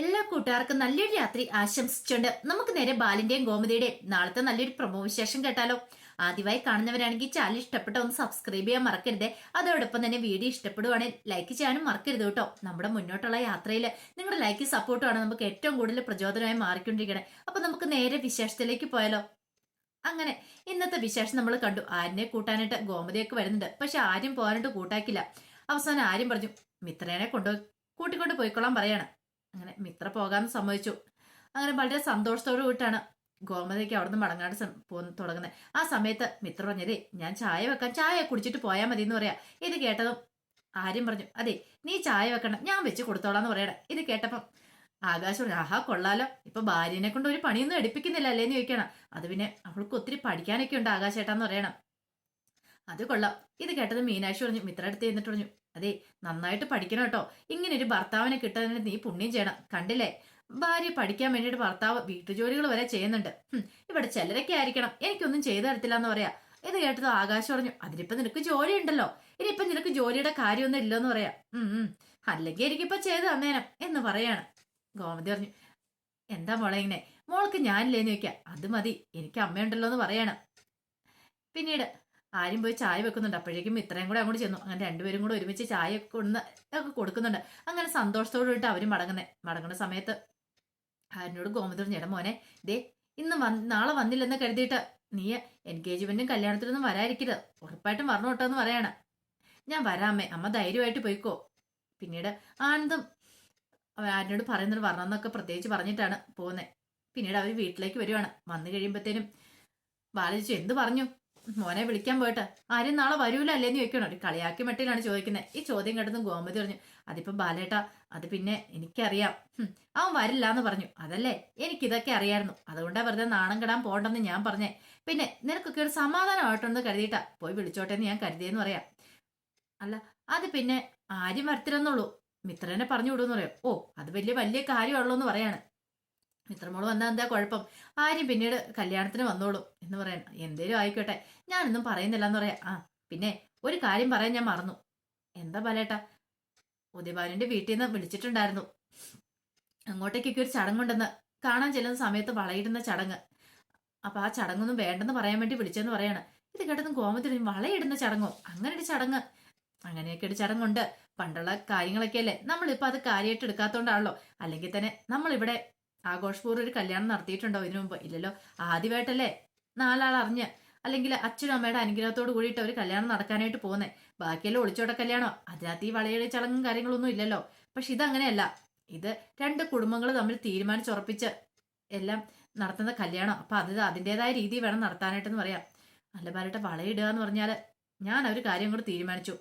എല്ലാ കൂട്ടുകാർക്കും നല്ലൊരു രാത്രി ആശംസിച്ചുകൊണ്ട് നമുക്ക് നേരെ ബാലിന്റെയും ഗോമതിയുടെയും നാളത്തെ നല്ലൊരു പ്രമോ വിശേഷം കേട്ടാലോ. ആദ്യമായി കാണുന്നവരാണെങ്കിൽ ചാനൽ ഇഷ്ടപ്പെട്ട ഒന്ന് സബ്സ്ക്രൈബ് ചെയ്യാൻ മറക്കരുത്. അതോടൊപ്പം തന്നെ വീഡിയോ ഇഷ്ടപ്പെടുവാണെങ്കിൽ ലൈക്ക് ചെയ്യാനും മറക്കരുത് കേട്ടോ. നമ്മുടെ മുന്നോട്ടുള്ള യാത്രയിൽ നിങ്ങളുടെ ലൈക്ക് സപ്പോർട്ടുമാണ് നമുക്ക് ഏറ്റവും കൂടുതൽ പ്രചോദനമായി മാറിക്കൊണ്ടിരിക്കണേ. അപ്പൊ നമുക്ക് നേരെ വിശേഷത്തിലേക്ക് പോയാലോ. അങ്ങനെ ഇന്നത്തെ വിശേഷം നമ്മൾ കണ്ടു. ആരിനെ കൂട്ടാനായിട്ട് ഗോമതിയൊക്കെ വരുന്നുണ്ട്. പക്ഷെ ആരും പോകാനായിട്ട് കൂട്ടാക്കില്ല അവസാനം ആരും പറഞ്ഞു മിത്രേനെ കൊണ്ടു കൂട്ടിക്കൊണ്ട് പോയിക്കൊള്ളാൻ പറയാണ്. അങ്ങനെ മിത്ര പോകാമെന്ന് സമ്മതിച്ചു. അങ്ങനെ വളരെ സന്തോഷത്തോടു കൂട്ടാണ് ഗോമതിക്ക് അവിടുന്ന് മടങ്ങാണ്ട് പോന്ന് തുടങ്ങുന്നത് ആ സമയത്ത് മിത്ര പറഞ്ഞതേ ഞാൻ ചായ വെക്കാം. ചായ കുടിച്ചിട്ട് പോയാൽ മതി എന്ന് പറയാ. ഇത് കേട്ടതും ആര്യം പറഞ്ഞു അതെ നീ ചായ വെക്കണം. ഞാൻ വെച്ച് കൊടുത്തോളാന്ന് പറയണം. ഇത് കേട്ടപ്പം ആകാശം പറഞ്ഞു, ആഹാ കൊള്ളാലോ. ഇപ്പൊ ഭാര്യനെ കൊണ്ട് ഒരു പണിയൊന്നും എടുപ്പിക്കുന്നില്ല അല്ലേന്ന് ചോദിക്കണം അത് പിന്നെ അവൾക്ക് ഒത്തിരി പഠിക്കാനൊക്കെ ഉണ്ട് ആകാശേട്ടാന്ന് പറയണം. അത് കൊള്ളാം. ഇത് കേട്ടത് മീനാക്ഷി പറഞ്ഞു മിത്ര അടുത്ത് എന്നിട്ട് പറഞ്ഞു അതെ നന്നായിട്ട് പഠിക്കണം കേട്ടോ. ഇങ്ങനെ ഒരു ഭർത്താവിനെ കിട്ടുന്നതിന് നീ പുണ്യം ചെയ്യണം. കണ്ടില്ലേ? ഭാര്യ പഠിക്കാൻ വേണ്ടിയിട്ട് ഭർത്താവ് വീട്ടുജോലികൾ വരെ ചെയ്യുന്നുണ്ട്. ഇവിടെ ചിലരൊക്കെ ആയിരിക്കണം. എനിക്കൊന്നും ചെയ്തു തരത്തില്ല എന്ന് പറയാ. ഇത് കേട്ടത് ആകാശം പറഞ്ഞു അതിനിപ്പോ നിനക്ക് ജോലി ഉണ്ടല്ലോ ഇനിയിപ്പൊ നിനക്ക് ജോലിയുടെ കാര്യമൊന്നും ഇല്ലെന്ന് പറയാ. ഉം അല്ലെങ്കിൽ എനിക്കിപ്പോ ചെയ്ത് തന്നേനം എന്ന് പറയാണ്. ഗോമതി പറഞ്ഞു എന്താ മോളെ ഇങ്ങനെ? മോൾക്ക് ഞാനില്ലേന്ന് ചോദിക്കാം. അത് മതി. എനിക്ക് അമ്മയുണ്ടല്ലോ എന്ന് പറയാണ്. പിന്നീട് ആരും പോയി ചായ വെക്കുന്നുണ്ട്. അപ്പോഴേക്കും ഇത്രയും കൂടെ അങ്ങോട്ട് ചെന്നു. അങ്ങനെ രണ്ടുപേരും കൂടെ ഒരുമിച്ച് ചായ ഒക്കെ കൊണ്ട് ഒക്കെ കൊടുക്കുന്നുണ്ട്. അങ്ങനെ സന്തോഷത്തോടു കൂടിയിട്ട് അവർ മടങ്ങുന്നത് മടങ്ങുന്ന സമയത്ത് ആരിനോട് ഗോമതി "എടാ മോനെ ദേ ഇന്ന് വന്ന് നാളെ വന്നില്ലെന്ന് കരുതിയിട്ട് നീ എൻഗേജ്മെന്റും കല്യാണത്തിനൊന്നും വരാതിരിക്കരുത്. ഉറപ്പായിട്ടും വരണം കേട്ടോ എന്ന് പറയാണ്. ഞാൻ വരാമേ അമ്മ. ധൈര്യമായിട്ട് പോയിക്കോ. പിന്നീട് ആനന്ദം ആരിനോട് പറയുന്നത് വരണമെന്നൊക്കെ പ്രത്യേകിച്ച് പറഞ്ഞിട്ടാണ് പോകുന്നത് പിന്നീട് അവർ വീട്ടിലേക്ക് വരുവാണ്. വന്നു കഴിയുമ്പോഴത്തേനും ബാലജിച്ചു എന്ത് പറഞ്ഞു? മോനെ വിളിക്കാൻ പോയിട്ട് ആരും നാളെ വരൂല അല്ലേന്ന് ചോദിക്കണോ ഒരു കളിയാക്കി മട്ടിലാണ് ചോദിക്കുന്നത് ഈ ചോദ്യം കേട്ടതും ഗോമതി പറഞ്ഞു അതിപ്പം ബാലേട്ട അത് പിന്നെ എനിക്കറിയാം. അവൻ വരില്ല എന്ന് പറഞ്ഞു. അതല്ലേ? എനിക്കിതൊക്കെ അറിയായിരുന്നു. അതുകൊണ്ടാ വെറുതെ നാണം കെടാൻ പോണ്ടെന്ന് ഞാൻ പറഞ്ഞേ. പിന്നെ നിനക്കൊക്കെ ഒരു സമാധാനമായിട്ടുണ്ടെന്ന് കരുതിയിട്ടാ. പോയി വിളിച്ചോട്ടെ എന്ന് ഞാൻ കരുതിയെന്ന് പറയാം. അല്ല അത് പിന്നെ ആരും വരത്തില്ലെന്നുള്ളൂ മിത്രനെ പറഞ്ഞു വിടുമെന്ന് പറയാം. ഓ അത് വലിയ വലിയ കാര്യമുള്ളൂ എന്ന് പറയാണ്. മിത്രമോൾ വന്നാൽ എന്താ കുഴപ്പം? ആരും പിന്നീട് കല്യാണത്തിന് വന്നോളൂ എന്ന് പറയാൻ എന്തേലും ആയിക്കോട്ടെ. ഞാനൊന്നും പറയുന്നില്ല എന്ന് പറയാം. ആ പിന്നെ ഒരു കാര്യം പറയാൻ ഞാൻ മറന്നു. എന്താ പലേട്ടാ ഉദയഭാനുവിന്റെ വീട്ടിൽ നിന്ന് വിളിച്ചിട്ടുണ്ടായിരുന്നു. അങ്ങോട്ടേക്കൊക്കെ ഒരു ചടങ്ങുണ്ടെന്ന്. കാണാൻ ചെല്ലുന്ന സമയത്ത് വളയിടുന്ന ചടങ്ങ്. അപ്പൊ ആ ചടങ്ങൊന്നും വേണ്ടെന്ന് പറയാൻ വേണ്ടി വിളിച്ചെന്ന് പറയാണ്. ഇത് കേട്ടതും കോമത്തിൽ വളയിടുന്ന ചടങ്ങോ? അങ്ങനെ ഒരു ചടങ്ങ്. അങ്ങനെയൊക്കെ ഒരു ചടങ്ങുണ്ട്. പണ്ടുള്ള കാര്യങ്ങളൊക്കെ അല്ലേ നമ്മളിപ്പോ അത് കാര്യമായിട്ട് എടുക്കാത്തോണ്ടാണല്ലോ. അല്ലെങ്കിൽ തന്നെ നമ്മളിവിടെ ആഘോഷപൂർവം ഒരു കല്യാണം നടത്തിയിട്ടുണ്ടോ ഇതിനു മുമ്പ്? ഇല്ലല്ലോ. ആദ്യമായിട്ടല്ലേ? നാലാൾ അറിഞ്ഞ്. അല്ലെങ്കിൽ അച്ഛനും അമ്മയുടെ അനുഗ്രഹത്തോട് കൂടിയിട്ട് ഒരു കല്യാണം നടക്കാനായിട്ട് പോകുന്നേ ബാക്കിയെല്ലാം ഒളിച്ചോട്ട കല്യാണോ? അതിനകത്ത് ഈ വളയുടെ ചടങ്ങും കാര്യങ്ങളൊന്നും ഇല്ലല്ലോ. പക്ഷെ ഇതങ്ങനെയല്ല ഇത് രണ്ട് കുടുംബങ്ങൾ തമ്മിൽ തീരുമാനിച്ചുറപ്പിച്ച് എല്ലാം നടത്തുന്ന കല്യാണം. അപ്പൊ അത് അതിന്റെതായ രീതി വേണം നടത്താനായിട്ടെന്ന് പറയാം. അല്ല ബാലട്ടെ വളയിടുക എന്ന് പറഞ്ഞാൽ ഞാൻ ഒരു കാര്യം കൂടെ തീരുമാനിച്ചു.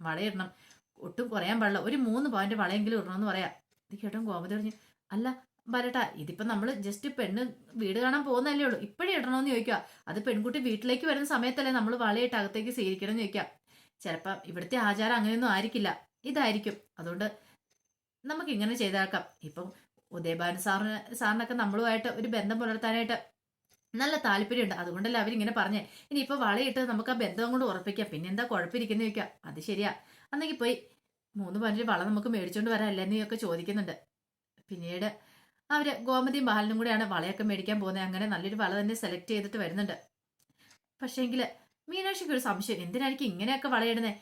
വളയിടണം. ഒട്ടും കുറയാൻ പാടില്ല. ഒരു മൂന്ന് പോയിന്റ് വളയെങ്കിലും ഇടണമെന്ന് പറയാം. ഇത് കേട്ടോ ഗോമതി പറഞ്ഞു അല്ല ബാലട്ടാ ഇതിപ്പോ നമ്മൾ ജസ്റ്റ് പെണ്ണ് വീട് കാണാൻ പോകുന്നല്ലേ ഉള്ളൂ. ഇപ്പഴേ ഇടണമെന്ന് ചോദിക്കുക അത് പെൺകുട്ടി വീട്ടിലേക്ക് വരുന്ന സമയത്തല്ലേ നമ്മൾ വളയിട്ട് അകത്തേക്ക് സ്വീകരിക്കണം എന്ന് ചോദിക്കാം ചിലപ്പം ഇവിടുത്തെ ആചാരം അങ്ങനെയൊന്നും ആയിരിക്കില്ല. ഇതായിരിക്കും. അതുകൊണ്ട് നമുക്ക് ഇങ്ങനെ ചെയ്താക്കാം. ഇപ്പം ഉദയഭാൻ സാറിന് സാറിനൊക്കെ നമ്മളുമായിട്ട് ഒരു ബന്ധം പുലർത്താനായിട്ട് നല്ല താല്പര്യമുണ്ട്. അതുകൊണ്ടല്ലേ അവരിങ്ങനെ പറഞ്ഞേ. ഇനിയിപ്പോ വളയിട്ട് നമുക്ക് ആ ബന്ധം കൊണ്ട് ഉറപ്പിക്കാം. പിന്നെ എന്താ കുഴപ്പമിരിക്കുന്ന ചോദിക്കാം അത് ശരിയാ. അന്നെങ്കിൽ പോയി മൂന്ന് പതിനൊരു വള നമുക്ക് മേടിച്ചുകൊണ്ട് വരാം അല്ലെന്നൊക്കെ ചോദിക്കുന്നുണ്ട്. പിന്നീട് അവർ ഗോമതിയും ബാലനും കൂടെയാണ് വളയൊക്കെ മേടിക്കാൻ പോകുന്നത്. അങ്ങനെ നല്ലൊരു വള തന്നെ സെലക്ട് ചെയ്തിട്ട് വരുന്നുണ്ട്. പക്ഷേങ്കിൽ മീനാക്ഷിക്ക് ഒരു സംശയം. എന്തിനായിരിക്കും ഇങ്ങനെയൊക്കെ വളയിടുന്നത്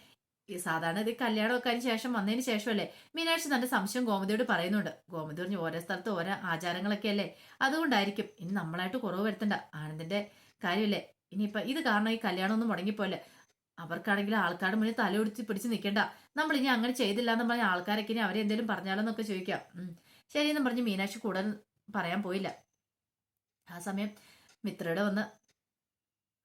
ഈ സാധാരണ ഇത് കല്യാണമൊക്കെ അതിന് ശേഷം വന്നതിന് ശേഷമല്ലേ? മീനാക്ഷി തന്റെ സംശയം ഗോമതിയോട് പറയുന്നുണ്ട്. ഗോമതി പറഞ്ഞു ഓരോ സ്ഥലത്ത് ഓരോ ആചാരങ്ങളൊക്കെ അല്ലേ അതുകൊണ്ടായിരിക്കും. ഇനി നമ്മളായിട്ട് കുറവ് വരുത്തണ്ട. ആനന്ദിന്റെ കാര്യമല്ലേ? ഇനിയിപ്പൊ ഇത് കാരണം ഈ കല്യാണം ഒന്നും മുടങ്ങിപ്പോലെ അവർക്കാണെങ്കിൽ ആൾക്കാരുടെ മുന്നിൽ തലയൊടിച്ച് പിടിച്ച് നിൽക്കണ്ട നമ്മൾ ഇനി അങ്ങനെ ചെയ്തില്ല എന്ന് പറഞ്ഞ ആൾക്കാരൊക്കെ ഇനി അവരെന്തെങ്കിലും പറഞ്ഞാലോന്നൊക്കെ ചോദിക്കാം. ഉം. ശരിയെന്നും പറഞ്ഞ് മീനാക്ഷി കൂടെ പറയാൻ പോയില്ല. ആ സമയം മിത്രയുടെ വന്ന്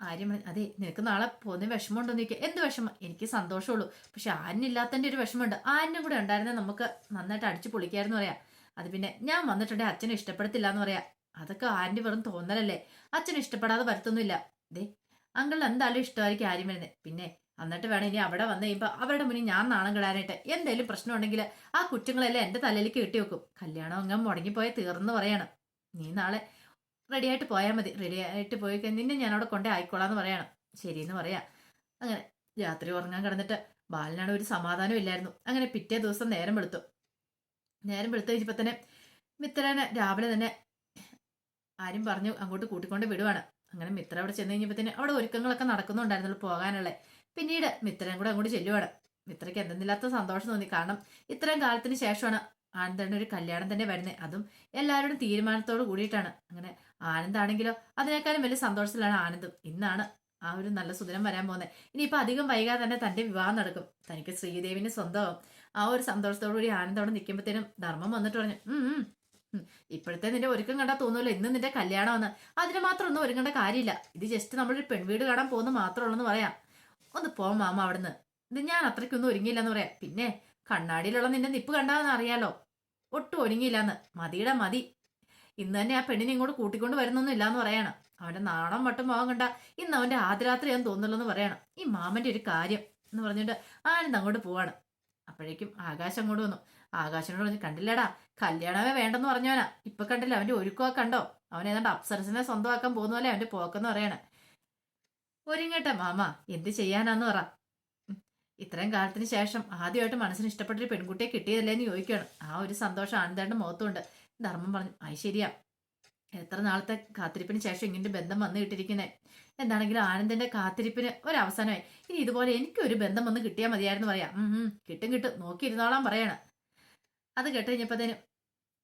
ആര്യം അതെ നിനക്ക് നാളെ പോകുന്ന വിഷമമുണ്ടോ ചോദിക്കുക എന്ത് വിഷമം? എനിക്ക് സന്തോഷമുള്ളൂ. പക്ഷെ ആനില്ലാത്തതിന്റെ ഒരു വിഷമമുണ്ട്. ആനും കൂടെ ഉണ്ടായിരുന്നെ നമുക്ക് നന്നായിട്ട് അടിച്ചു പൊളിക്കായിരുന്നു പറയാം. അത് പിന്നെ ഞാൻ വന്നിട്ടുണ്ടെങ്കിൽ അച്ഛനെ ഇഷ്ടപ്പെടത്തില്ല എന്ന് പറയാം. അതൊക്കെ ആന്റെ വെറും തോന്നലല്ലേ? അച്ഛനെ ഇഷ്ടപ്പെടാതെ വരുത്തൊന്നുമില്ല. ദേ അങ്കിൾ എന്തായാലും ഇഷ്ടമായിരിക്കും ആര്യം വരുന്നത് പിന്നെ എന്നിട്ട് വേണം ഇനി അവിടെ വന്നു കഴിയുമ്പോൾ അവരുടെ മുന്നിൽ ഞാൻ നാണം കിടാനായിട്ട് എന്തെങ്കിലും പ്രശ്നം ഉണ്ടെങ്കിൽ ആ കുറ്റങ്ങളെല്ലാം എന്റെ തലയിലേക്ക് കെട്ടി വെക്കും. കല്യാണം അങ്ങ് മുടങ്ങിപ്പോയ തീർന്നു പറയണം. നീ നാളെ റെഡി ആയിട്ട് പോയാൽ മതി. റെഡി ആയിട്ട് പോയി കഴിഞ്ഞാൽ നിന്നെ ഞാൻ അവിടെ കൊണ്ടേ ആയിക്കോളാന്ന് പറയണം. ശരിയെന്ന് പറയാം. അങ്ങനെ രാത്രി ഉറങ്ങാൻ കിടന്നിട്ട് ബാലനാണ് ഒരു സമാധാനം ഇല്ലായിരുന്നു. അങ്ങനെ പിറ്റേ ദിവസം നേരം വെളുത്തു. നേരം വെളുത്തു കഴിഞ്ഞപ്പോൾ തന്നെ മിത്രനെ രാവിലെ തന്നെ ആരും പറഞ്ഞു അങ്ങോട്ട് കൂട്ടിക്കൊണ്ട് വിടുവാണ്. അങ്ങനെ മിത്ര അവിടെ ചെന്ന് കഴിഞ്ഞപ്പോൾ തന്നെ അവിടെ ഒരുക്കങ്ങളൊക്കെ നടക്കുന്നുണ്ടായിരുന്നുള്ളൂ പോകാനുള്ളത് പിന്നീട് മിത്രൻ കൂടെ അങ്ങോട്ട് ചെല്ലുവാണ്. മിത്രയ്ക്ക് എന്തെന്നില്ലാത്ത സന്തോഷം തോന്നി. കാരണം ഇത്രയും കാലത്തിന് ശേഷമാണ് ആനന്ദന്റെ ഒരു കല്യാണം തന്നെ വരുന്നത്. അതും എല്ലാവരുടെ തീരുമാനത്തോട് കൂടിയിട്ടാണ്. അങ്ങനെ ആനന്ദാണെങ്കിലോ അതിനേക്കാളും വലിയ സന്തോഷത്തിലാണ് ആനന്ദം. ഇന്നാണ് ആ ഒരു നല്ല സുദിനം വരാൻ പോകുന്നത്. ഇനിയിപ്പോൾ അധികം വൈകാതെ തന്നെ തന്റെ വിവാഹം നടക്കും. തനിക്ക് ശ്രീദേവിന് സ്വന്തമാവും. ആ ഒരു സന്തോഷത്തോടു കൂടി ആനന്ദോടെ നിൽക്കുമ്പോഴത്തേനും ധർമ്മം വന്നിട്ട് പറഞ്ഞു. ഇപ്പോഴത്തെ നിന്റെ ഒരുക്കം കണ്ടാൽ തോന്നുമല്ലോ ഇന്ന് നിന്റെ കല്യാണമെന്ന്. അതിന് മാത്രം ഒന്നും ഒരുങ്ങേണ്ട കാര്യമില്ല. ഇത് ജസ്റ്റ് നമ്മളൊരു പെൺവീട് കാണാൻ പോകുന്ന മാത്രമുള്ളൂ എന്ന് പറയാം. ഒന്ന് പോ മാമ അവിടുന്ന്. ഇത് ഞാൻ അത്രയ്ക്കൊന്നും ഒരുങ്ങിയില്ലെന്ന് പറയാം. പിന്നെ കണ്ണാടിയിലുള്ള നിന്റെ നിപ്പ് കണ്ടാന്ന് അറിയാലോ. ഒട്ടും ഒരുങ്ങിയില്ലാന്ന്. മതിയുടെ മതി. ഇന്ന് തന്നെ ആ പെണ്ണിനെ ഇങ്ങോട്ട് കൂട്ടിക്കൊണ്ട് വരുന്നൊന്നും ഇല്ലാന്ന് പറയണം. അവന്റെ നാണം മട്ടും പോകാൻ കണ്ട ഇന്ന് അവന്റെ ആദ്യരാത്രി ഞാൻ തോന്നുള്ളൂ പറയണം. ഈ മാമന്റെ ഒരു കാര്യം എന്ന് പറഞ്ഞിട്ട് ആനന്ദ് അങ്ങോട്ട് പോവാണ്. അപ്പോഴേക്കും ആകാശം അങ്ങോട്ട് വന്നു. ആകാശനോട് പറഞ്ഞു കണ്ടില്ലടാ കല്യാണമേ വേണ്ടെന്ന് പറഞ്ഞവനാ. ഇപ്പൊ കണ്ടില്ല അവന്റെ ഒരുക്കമൊക്കെ കണ്ടോ? അവൻ ഏതാണ്ട് അപ്സരസിനെ സ്വന്തമാക്കാൻ പോകുന്ന പോലെ അവന്റെ പോക്കെന്ന് പറയണേ. ഒരുങ്ങട്ടെ മാമ. എന്ത് ചെയ്യാനാന്ന് പറ. ഇത്രയും കാലത്തിന് ശേഷം ആദ്യമായിട്ട് മനസ്സിന് ഇഷ്ടപ്പെട്ടൊരു പെൺകുട്ടിയെ കിട്ടിയതല്ലേ എന്ന് ചോദിക്കുകയാണ്. ആ ഒരു സന്തോഷം ആനന്ദേണ്ട മുഖത്തുണ്ട്. ധർമ്മം പറഞ്ഞു അത് ശരിയാ. എത്ര നാളത്തെ കാത്തിരിപ്പിന് ശേഷം ഇങ്ങനെ ബന്ധം വന്നു കിട്ടിയിരിക്കുന്നേ? എന്താണെങ്കിലും ആനന്ദന്റെ കാത്തിരിപ്പിന് ഒരു അവസാനമായി ഇനി ഇതുപോലെ എനിക്കൊരു ബന്ധം വന്ന് കിട്ടിയാൽ മതിയായിരുന്നു പറയാം. കിട്ടും കിട്ടും. നോക്കിയിരുന്നോളാൻ പറയണം. അത് കേട്ട്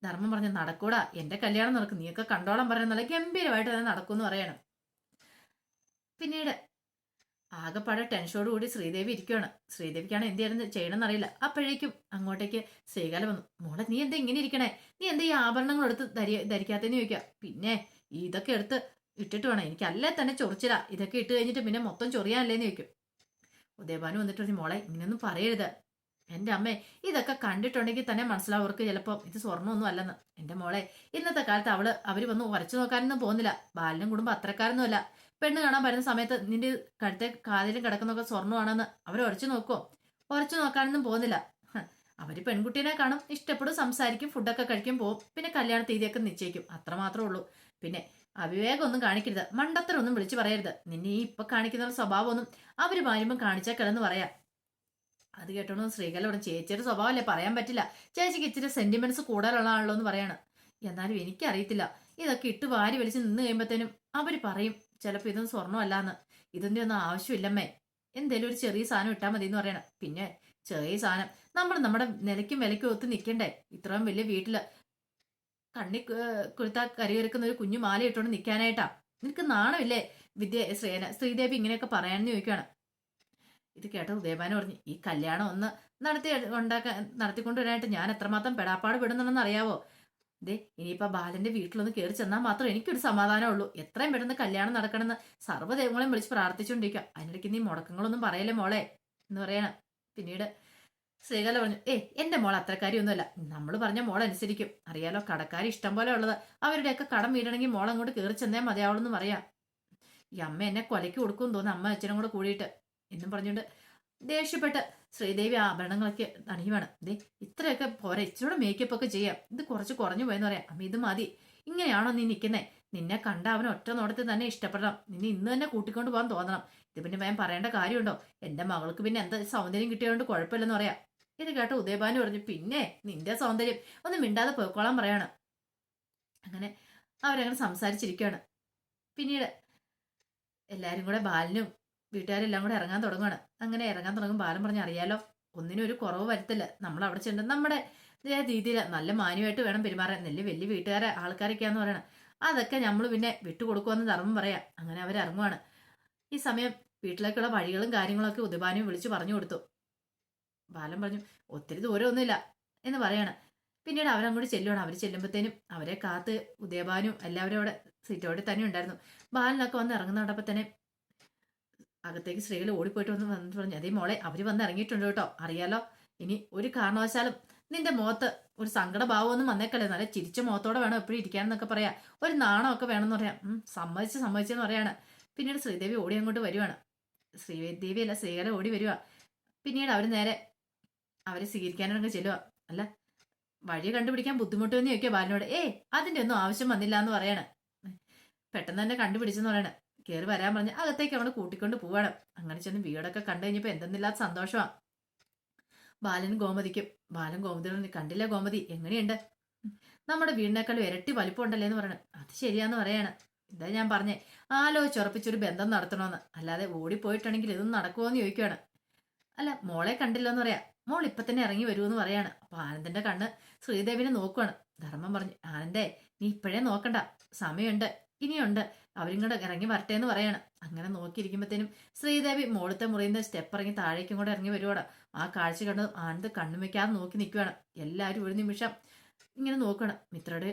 ധർമ്മം പറഞ്ഞു നടക്കൂടാ. എന്റെ കല്യാണം നടക്കും. നീയൊക്കെ കണ്ടോളം നല്ല ഗംഭീരമായിട്ട് തന്നെ നടക്കുമെന്ന് പറയണം. പിന്നീട്. ആകെപ്പാടെ ടെൻഷനോട് കൂടി ശ്രീദേവി ഇരിക്കുകയാണ് ശ്രീദേവിക്കാണ് എന്ത് ചെയ്യണം ചെയ്യണമെന്ന് അറിയില്ല അപ്പോഴേക്കും അങ്ങോട്ടേക്ക് ശ്രീകാല വന്നു. മോളെ നീ എന്താ ഇങ്ങനെ ഇരിക്കണേ? നീ എന്താ ഈ ആഭരണങ്ങൾ എടുത്ത് ധരി ധരിക്കാത്തെന്ന് ചോദിക്കുക പിന്നെ ഇതൊക്കെ എടുത്ത് ഇട്ടിട്ട് വേണം. എനിക്കല്ലേ തന്നെ ചൊറിച്ചില്ല ഇതൊക്കെ ഇട്ട് കഴിഞ്ഞിട്ട് പിന്നെ മൊത്തം ചൊറിയാനല്ലേന്ന് ചോദിക്കും. ഉദയഭാനു വന്നിട്ട് പറഞ്ഞു മോളെ ഇങ്ങനെയൊന്നും പറയരുത്. എന്റെ അമ്മേ ഇതൊക്കെ കണ്ടിട്ടുണ്ടെങ്കിൽ തന്നെ മനസ്സിലാവർക്ക് ചിലപ്പോൾ ഇത് സ്വർണമൊന്നും അല്ലെന്ന്. എന്റെ മോളെ ഇന്നത്തെ കാലത്ത് അവൾ അവർ വന്ന് ഉറച്ചു നോക്കാനൊന്നും പോകുന്നില്ല. ബാലനും കുടുംബം അത്രക്കാരൊന്നും അല്ല പെണ്ണ് കാണാൻ വരുന്ന സമയത്ത് നിന്റെ കഴുത്തെ കാതിലും കിടക്കുന്നൊക്കെ സ്വർണമാണെന്ന് അവർ ഉറച്ചു നോക്കുമോ ഉറച്ചു നോക്കാനൊന്നും പോകുന്നില്ല. അവർ പെൺകുട്ടീനെ കാണും ഇഷ്ടപ്പെടും സംസാരിക്കും ഫുഡൊക്കെ കഴിക്കും പോവും. പിന്നെ കല്യാണ തീയതിയൊക്കെ നിശ്ചയിക്കും. അത്ര മാത്രമേ ഉള്ളൂ. പിന്നെ അവിവേകമൊന്നും കാണിക്കരുത്. മണ്ടത്തരൊന്നും വിളിച്ചു പറയരുത്. നിന്നെ ഈ ഇപ്പൊ കാണിക്കുന്ന സ്വഭാവമൊന്നും അവർ മാരുമ്പം കാണിച്ചേക്കലെന്ന് പറയാം. അത് കേട്ടോണ്ട് ശ്രീകല ഇവിടെ ചേച്ചിയുടെ സ്വഭാവമല്ലേ പറയാൻ പറ്റില്ല? ചേച്ചിക്ക് ഇച്ചിരി സെന്റിമെന്റ്സ് കൂടുതലുള്ള ആണല്ലോ എന്ന് പറയാണ്. എന്നാലും എനിക്കറിയത്തില്ല. ഇതൊക്കെ ഇട്ട് വാരി വലിച്ച് നിന്ന് കഴിയുമ്പോഴത്തേനും അവർ പറയും ചിലപ്പോൾ ഇതൊന്നും സ്വർണമല്ലാന്ന്. ഇതിന്റെ ഒന്നും ആവശ്യമില്ലമ്മേ. എന്തേലും ഒരു ചെറിയ സാധനം ഇട്ടാൽ മതി എന്ന് പറയണം. പിന്നെ ചെറിയ സാധനം. നമ്മൾ നമ്മുടെ നിലയ്ക്കും വിലയ്ക്കും ഒത്ത് നിൽക്കണ്ടേ ഇത്രയും വലിയ വീട്ടിൽ കണ്ണി കുരുത്താ കരിയൊരുക്കുന്ന ഒരു കുഞ്ഞു മാല ഇട്ടുകൊണ്ട് നിൽക്കാനായിട്ടാ നിനക്ക് നാണമില്ലേ? വിദ്യ ശ്രീന ശ്രീദേവി ഇങ്ങനെയൊക്കെ പറയാൻ ചോദിക്കുകയാണ് ഇത് കേട്ട ഉദയഭാന പറഞ്ഞു ഈ കല്യാണം ഒന്ന് നടത്തി ഉണ്ടാക്കാൻ നടത്തിക്കൊണ്ടുവരാനായിട്ട് ഞാൻ എത്രമാത്രം പെടാപ്പാട് പെടുന്നുണ്ടെന്ന് അറിയാവോ? ദേ ഇനിയിപ്പോ ബാലന്റെ വീട്ടിലൊന്ന് കയറി ചെന്നാൽ മാത്രം എനിക്കൊരു സമാധാനമുള്ളൂ. എത്രയും പെട്ടെന്ന് കല്യാണം നടക്കണമെന്ന് സർവദൈവങ്ങളെയും വിളിച്ച് പ്രാർത്ഥിച്ചുകൊണ്ടിരിക്കുക അതിനിടയ്ക്ക് നീ മുടക്കങ്ങളൊന്നും പറയല്ലേ മോളെ? എന്ന് പറയണം. പിന്നീട് ശ്രീകല പറഞ്ഞു ഏ എന്റെ മോൾ അത്രക്കാരിയൊന്നുമല്ല നമ്മൾ പറഞ്ഞ മോൾ അനുസരിക്കും അറിയാലോ കടക്കാരി ഇഷ്ടം പോലെ ഉള്ളത്. അവരുടെയൊക്കെ കടം വീടണമെങ്കിൽ മോൾ അങ്ങോട്ട് കയറി ചെന്നേ മതിയാവുള്ളൂ എന്ന് പറയാം. ഈ അമ്മ എന്നെ കൊലയ്ക്ക് കൊടുക്കും തോന്നുന്നു അമ്മ അച്ഛനും കൂടെ കൂടിയിട്ട്. എന്നും പറഞ്ഞുകൊണ്ട് ദേഷ്യപ്പെട്ട് ശ്രീദേവി ആഭരണങ്ങളൊക്കെ അണിയുവാണ് ദേ ഇത്രയൊക്കെ പോരാ ഇച്ചിരൂടെ മേക്കപ്പ് ഒക്കെ ചെയ്യാം. ഇത് കുറച്ച് കുറഞ്ഞു പോയെന്ന് പറയാം. അമ്മ ഇത് മതി. ഇങ്ങനെയാണോ നീ നിൽക്കുന്നേ? നിന്നെ കണ്ട അവൻ ഒറ്റ നോടത്തിൽ തന്നെ ഇഷ്ടപ്പെടണം. നിന്നെ ഇന്ന് തന്നെ കൂട്ടിക്കൊണ്ട് പോകാൻ തോന്നണം. ഇത് പിന്നെ ഞാൻ പറയേണ്ട കാര്യമുണ്ടോ? എന്റെ മകൾക്ക് പിന്നെ എന്താ സൗന്ദര്യം കിട്ടിയതുകൊണ്ട് കുഴപ്പമില്ലെന്ന് പറയാം. ഇത് കേട്ട ഉദയഭാനു പറഞ്ഞു പിന്നെ നിന്റെ സൗന്ദര്യം. ഒന്ന് മിണ്ടാതെ പോയിക്കോളാൻ പറയാണ്. അങ്ങനെ അവരങ്ങനെ സംസാരിച്ചിരിക്കുകയാണ്. പിന്നീട് എല്ലാവരും കൂടെ ബാലനും വീട്ടുകാരെല്ലാം കൂടെ ഇറങ്ങാൻ തുടങ്ങുകയാണ് അങ്ങനെ ഇറങ്ങാൻ തുടങ്ങും ബാലം പറഞ്ഞ് അറിയാലോ ഒന്നിനും ഒരു കുറവ് വരുത്തില്ല. നമ്മൾ അവിടെ ചെന്ന് നമ്മുടെ രീതിയിൽ നല്ല മാന്യമായിട്ട് വേണം പെരുമാറാൻ. നല്ല വലിയ വീട്ടുകാരെ ആൾക്കാരൊക്കെയാന്ന് പറയണം. അതൊക്കെ നമ്മൾ പിന്നെ വിട്ടുകൊടുക്കുമെന്ന് ധർമ്മം പറയാം. അങ്ങനെ അവർ ഇറങ്ങുവാണ്. ഈ സമയം വീട്ടിലേക്കുള്ള വഴികളും കാര്യങ്ങളൊക്കെ ഉദ്ബാനും വിളിച്ചു പറഞ്ഞു കൊടുത്തു. ബാലൻ പറഞ്ഞു ഒത്തിരി ദൂരമൊന്നുമില്ല എന്ന് പറയാണ്. പിന്നീട് അവരങ്ങോട്ട് ചെല്ലുവാണ്. അവർ ചെല്ലുമ്പോഴത്തേനും അവരെ കാത്ത് ഉദയഭാനും എല്ലാവരും അവിടെ സീറ്റോടെ തന്നെ ഉണ്ടായിരുന്നു. ബാലനൊക്കെ വന്ന് ഇറങ്ങുന്നതോടൊപ്പം തന്നെ അകത്തേക്ക് സ്ത്രീകൾ ഓടിപ്പോയിട്ട് വന്ന് വന്നിട്ട് പറഞ്ഞു അതേ മോളെ അവർ വന്ന് ഇറങ്ങിയിട്ടുണ്ട് കേട്ടോ. അറിയാലോ? ഇനി ഒരു കാരണവശാലും നിന്റെ മുഖത്ത് ഒരു സങ്കടഭാവം ഒന്നും വന്നേക്കല്ലേ. നല്ല ചിരിച്ച മുഖത്തോടെ വേണം എപ്പോഴും ഇരിക്കാൻ എന്നൊക്കെ പറയാം. ഒരു നാണമൊക്കെ വേണമെന്ന് പറയാം. സമ്മതിച്ച് സമ്മതിച്ചെന്ന് പറയാണ്. പിന്നീട് ശ്രീദേവി ഓടി അങ്ങോട്ട് വരുവാണ്. ശ്രീദേവി അല്ല ശ്രീകല ഓടി വരുവാ. പിന്നീട് അവർ നേരെ അവരെ സ്വീകരിക്കാനൊക്കെ ചെല്ലുക അല്ല വഴി കണ്ടുപിടിക്കാൻ ബുദ്ധിമുട്ടുമെന്ന് ചോദിക്കുക ബാലിനോട്. ഏ അതിന്റെ ഒന്നും ആവശ്യം വന്നില്ല എന്ന് പറയാണ്. പെട്ടെന്ന് തന്നെ കണ്ടുപിടിച്ചെന്ന് പറയണേ. കയറി വരാൻ പറഞ്ഞ് അകത്തേക്ക് അവളെ കൂട്ടിക്കൊണ്ട് പോവാണ്. അങ്ങനെ ചെന്ന് വീടൊക്കെ കണ്ടു കഴിഞ്ഞപ്പോൾ എന്തെന്നില്ലാത്ത സന്തോഷമാണ് ബാലൻ ഗോമതിക്കും. ബാലൻ ഗോമതി കണ്ടില്ല ഗോമതി? എങ്ങനെയുണ്ട്? നമ്മുടെ വീടിനേക്കാളും ഇരട്ടി വലിപ്പം ഉണ്ടല്ലേ എന്ന് പറയണം. അത് ശരിയാന്ന് പറയാണ്. എന്താ ഞാൻ പറഞ്ഞേ? ആലോചിച്ചുറപ്പിച്ചൊരു ബന്ധം നടത്തണമെന്ന് അല്ലാതെ ഓടിപ്പോയിട്ടാണെങ്കിൽ ഇതൊന്നും നടക്കുമോ എന്ന് ചോദിക്കുകയാണ് അല്ല മോളെ കണ്ടില്ലോ എന്ന് പറയാം. മോൾ ഇപ്പൊ തന്നെ ഇറങ്ങി വരുമെന്ന് പറയാണ്. അപ്പൊ ആനന്ദന്റെ കണ്ണ് ശ്രീദേവിനെ നോക്കുവാണ്. ധർമ്മം പറഞ്ഞു ആനന്ദേ നീ ഇപ്പോഴേ നോക്കണ്ട. സമയമുണ്ട്. ഇനിയുണ്ട്. അവരും കൂടെ ഇറങ്ങി വരട്ടെ എന്ന് പറയാണ്. അങ്ങനെ നോക്കിയിരിക്കുമ്പോഴത്തേനും ശ്രീദേവി മോളത്തെ നിന്ന് സ്റ്റെപ്പ് ഇറങ്ങി താഴേക്കും കൂടെ ഇറങ്ങി വരുവാണ്. ആ കാഴ്ച കണ്ട് ആനന്ദ് കണ്ണും വെക്കാതെ നോക്കി നിൽക്കുകയാണ് എല്ലാവരും ഒരു നിമിഷം ഇങ്ങനെ നോക്കണം മിത്രയുടെ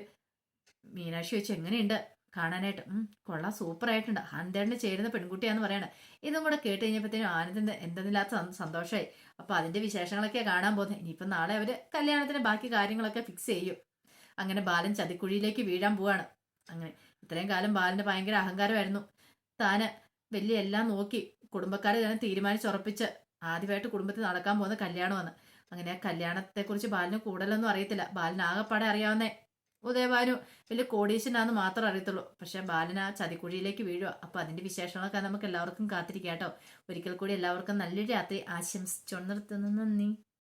മീനാക്ഷി വെച്ച് എങ്ങനെയുണ്ട്? കാണാനായിട്ട്? കൊള്ളാം സൂപ്പർ ആയിട്ടുണ്ട്. ആനന്ദേണ്ണ ചേരുന്ന പെൺകുട്ടിയാന്ന് പറയണേ. ഇതും കൂടെ കേട്ട് കഴിഞ്ഞപ്പോഴത്തേനും ആനന്ദിന്റെ എന്തെന്നില്ലാത്ത സന്തോഷമായി അപ്പോൾ അപ്പൊ അതിന്റെ വിശേഷങ്ങളൊക്കെ കാണാൻ പോകുന്നത്. ഇനിയിപ്പം നാളെ അവർ കല്യാണത്തിന്റെ ബാക്കി കാര്യങ്ങളൊക്കെ ഫിക്സ് ചെയ്യും. അങ്ങനെ ബാലൻ ചതിക്കുഴിയിലേക്ക് വീഴാൻ പോവാണ്. അങ്ങനെ ഇത്രയും കാലം ബാലന് ഭയങ്കര അഹങ്കാരമായിരുന്നു. താന് വലിയ എല്ലാം നോക്കി കുടുംബക്കാരെ തന്നെ തീരുമാനിച്ചുറപ്പിച്ച് ആദ്യമായിട്ട് കുടുംബത്തിൽ നടക്കാൻ പോകുന്ന കല്യാണമാണ്. അങ്ങനെ ആ കല്യാണത്തെക്കുറിച്ച് ബാലിന് കൂടുതലൊന്നും അറിയത്തില്ല. ബാലിന് ആകെപ്പാടെ അറിയാവുന്നേ. ഉദയഭാനു വലിയ കോടീശനാന്ന് മാത്രം അറിയത്തുള്ളൂ. പക്ഷെ ബാലൻ ആ ചതിക്കുഴിയിലേക്ക് വീഴുക അപ്പൊ അതിന്റെ വിശേഷങ്ങളൊക്കെ നമുക്ക് എല്ലാവർക്കും കാത്തിരിക്കാം കേട്ടോ. ഒരിക്കൽ കൂടി എല്ലാവർക്കും നല്ലൊരു രാത്രി ആശംസിച്ചോണ്ട് നിർത്തുന്നു. നന്ദി.